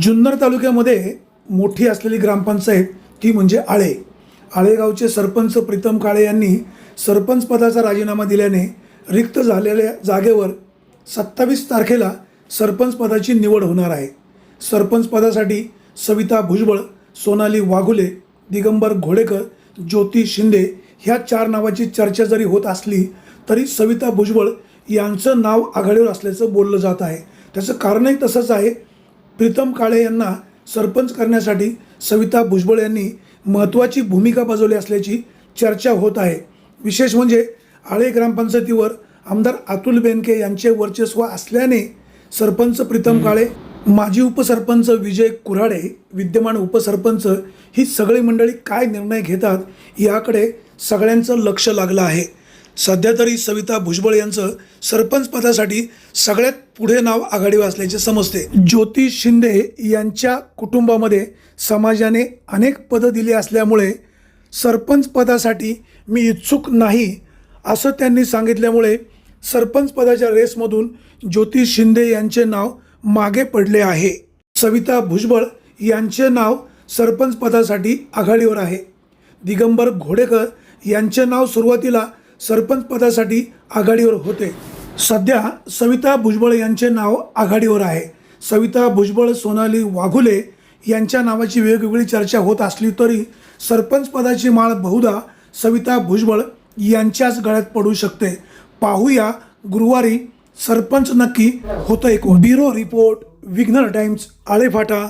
जुन्नर तालुक्यामध्ये मोठी असलेली ग्रामपंचायत ती म्हणजे आळे. आळेगावचे सरपंच प्रीतम काळे यांनी सरपंच पदाचा राजीनामा दिल्याने रिक्त झालेल्या जागेवर सत्तावीस तारखेला सरपंच पदाची निवड होणार आहे. सरपंच पदासाठी सविता भुजबळ सोनाली वाघुले दिगंबर घोडेकर ज्योती शिंदे ह्या चार नावाची चर्चा जरी होत असली तरी सविता भुजबळ यांचं नाव आघाडीवर असल्याचं बोललं जात आहे. त्याचं कारणही तसंच आहे. प्रीतम काळे यांना सरपंच करण्यासाठी सविता भुजबळ यांनी महत्त्वाची भूमिका बजावली असल्याची चर्चा होत आहे. विशेष म्हणजे आळे ग्रामपंचायतीवर आमदार अतुल बेनके यांचे वर्चस्व असल्याने सरपंच प्रीतम काळे माजी उपसरपंच विजय कुऱ्हाडे विद्यमान उपसरपंच ही सगळी मंडळी काय निर्णय घेतात याकडे सगळ्यांचं लक्ष लागलं आहे. सध्या तरी सविता भुजबळ यांचं सरपंच पदासाठी सगळ्यात पुढे नाव आघाडीवर असल्याचे समजते. ज्योती शिंदे यांच्या कुटुंबामध्ये समाजाने अनेक पदं दिली असल्यामुळे सरपंच पदासाठी मी इच्छुक नाही असं त्यांनी सांगितल्यामुळे सरपंच पदाच्या रेसमधून ज्योती शिंदे यांचे नाव मागे पडले आहे. सविता भुजबळ यांचे नाव सरपंच पदासाठी आघाडीवर आहे. दिगंबर घोडेकर यांचे नाव सुरुवातीला सरपंच पदासाठी आघाडीवर होते. सध्या सविता भुजबळ यांचे नाव आघाडीवर आहे. सविता भुजबळ सोनाली वाघुले यांच्या नावाची वेगवेगळी चर्चा होत असली तरी सरपंच पदाची माळ बहुधा सविता भुजबळ यांच्याच गळ्यात पडू शकते. पाहूया गुरुवारी सरपंच नक्की होतं एक ब्युरो रिपोर्ट विघ्नर टाइम्स आळेफाटा.